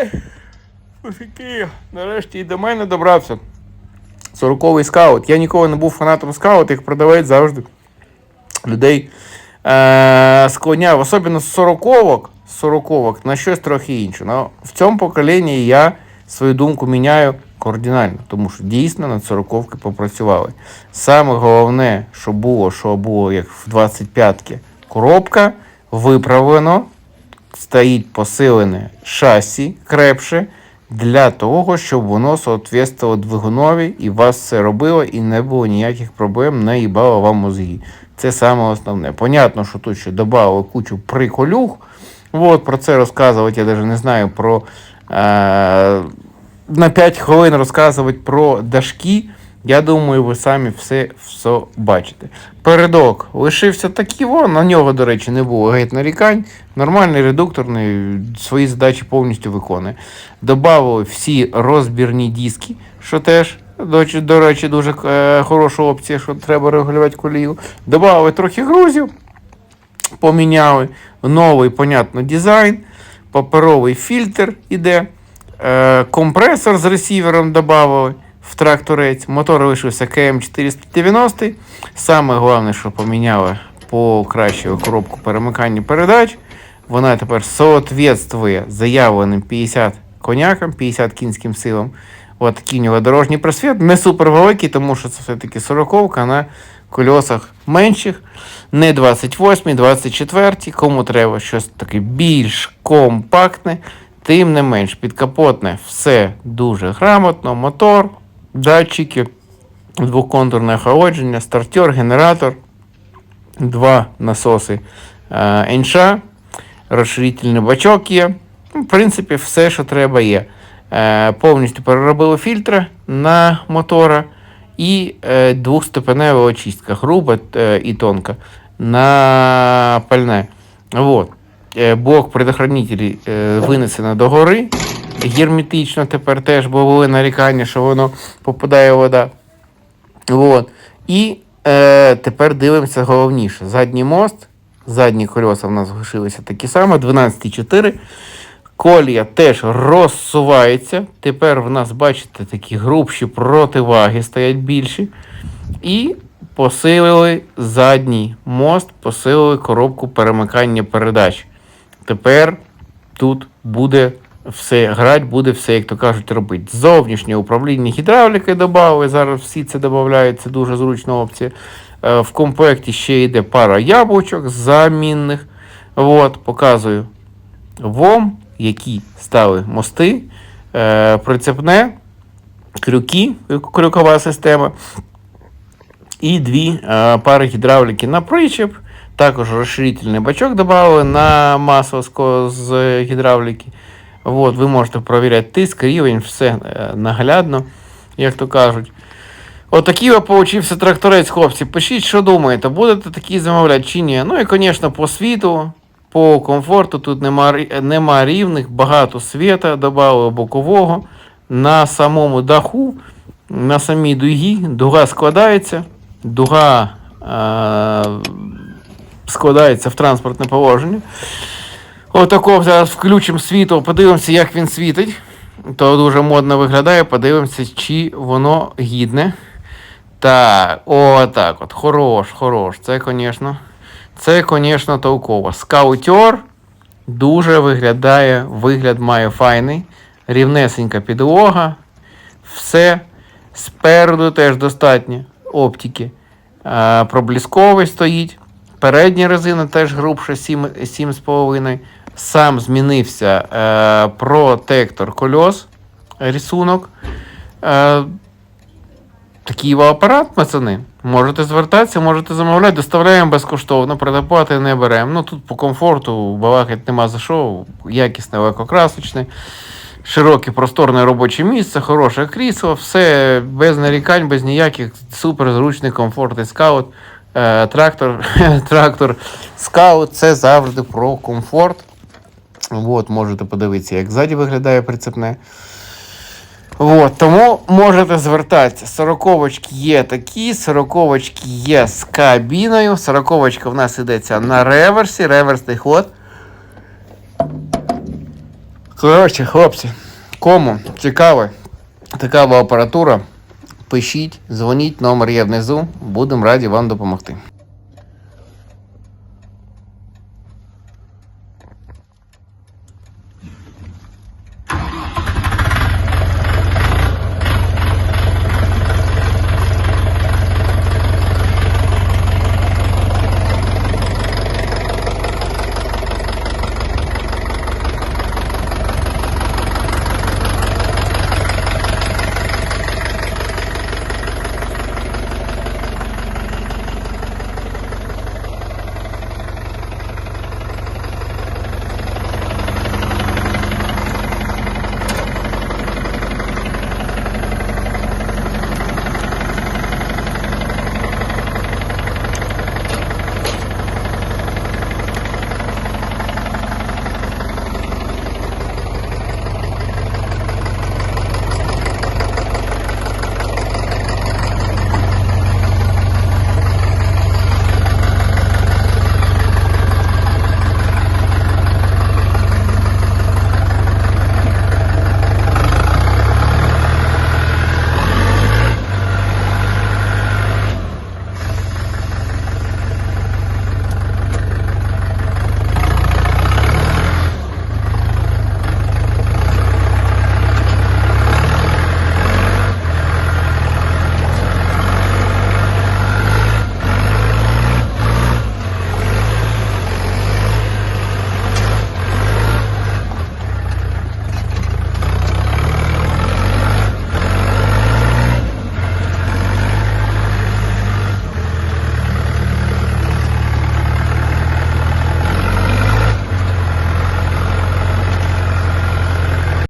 Ой, мужики, нарешті і до мене добрався. Сороковий скаут. Я ніколи не був фанатом скаут, їх продавець завжди людей е- склоняв, особливо з сороковок, сороковок на щось трохи інше. Но в цьому поколінні я свою думку міняю кардинально, тому що дійсно над сороковки попрацювали. Саме головне, що було, що було як в 25-ки, коробка виправлено, стоїть посилене шасі крепше для того, щоб воно соответствувало двигунові і вас все робило, і не було ніяких проблем, не їбало вам мозги. Це саме основне. Понятно, що тут ще додали кучу приколюх. От, про це розказувати, я навіть не знаю про. Е- на 5 хвилин розказувати про дашки. Я думаю, ви самі все, все бачите. Передок лишився такий, во, на нього, до речі, не було геть нарікань. Нормальний редукторний, свої задачі повністю виконує. Добавили всі розбірні диски, що теж, до, до речі, дуже е, хороша опція, що треба регулювати колію. Добавили трохи грузів, поміняли новий, понятно, дизайн, паперовий фільтр іде. Е, компресор з ресівером додали в тракторець. Мотор лишився КМ490. Саме головне, що поміняли, покращили коробку перемикання передач. Вона тепер соответствує заявленим 50 конякам, 50 кінським силам. От нього дорожній просвіт. Не супер великий, тому що це все-таки 40 на кольосах менших. Не 28, 24. Кому треба щось таке більш компактне, тим не менш підкапотне все дуже грамотно. Мотор, датчики, двоконтурне охолодження, стартер, генератор, два насоси е, НШ, розширительний бачок є. Ну, В принципі, все, що треба є. Е, повністю переробили фільтри на мотора і е, двохступенева очистка, груба е, і тонка на пальне. Вот. Е, блок предохранителі е, винесено до гори. Герметично тепер теж, бо були нарікання, що воно попадає вода. Вот. І е, тепер дивимося головніше. Задній мост, задні колеса в нас лишилися такі самі, 12,4. Колія теж розсувається. Тепер в нас, бачите, такі грубші противаги стоять більші. І посилили задній мост, посилили коробку перемикання передач. Тепер тут буде все грати, буде все, як то кажуть, робити. Зовнішнє управління гідравлікою додали. Зараз всі це додають, це дуже зручна опція. Е, В комплекті ще йде пара яблучок замінних. От, показую вам, які стали мости, е, прицепне, крюки, крюкова система. І дві е, пари гідравліки на причеп. Також розширительний бачок додали на масло з гідравліки. От, ви можете перевіряти тиск, рівень, все е, наглядно, як то кажуть. Отакий от получився тракторець, хлопці. Пишіть, що думаєте, будете такі замовляти чи ні. Ну і, звісно, по світу, по комфорту тут нема, нема рівних, багато світа, додали бокового. На самому даху, на самій дугі, дуга складається, дуга е- складається в транспортне положення. Отако зараз включимо світло, подивимося, як він світить. То дуже модно виглядає, подивимося, чи воно гідне. Так, отак от. Хорош, хорош. Це, звісно, це, звісно, толково. Скаутер дуже виглядає, вигляд має файний. Рівнесенька підлога. Все. Спереду теж достатньо оптики. Проблісковий стоїть. Передня резина теж грубша 7 7,5. Сам змінився е, протектор кольос, рисунок. Е, такий апарат, пацани. Можете звертатися, можете замовляти, доставляємо безкоштовно, предоплати не беремо. Ну тут по комфорту балакати нема за що, якісне легкокрасочне, широке просторне робоче місце, хороше крісло, все без нарікань, без ніяких супер зручний, комфортний скаут. Е, трактор, трактор скаут це завжди про комфорт. От, можете подивитися, як ззаді виглядає прицепне. От, тому можете звертатися. Сороковочки є такі, сороковочки є з кабіною. Сороковочка в нас йдеться на реверсі, реверсний ход. Коротше, хлопці, кому цікава така апаратура, пишіть, дзвоніть, номер є внизу. Будемо раді вам допомогти.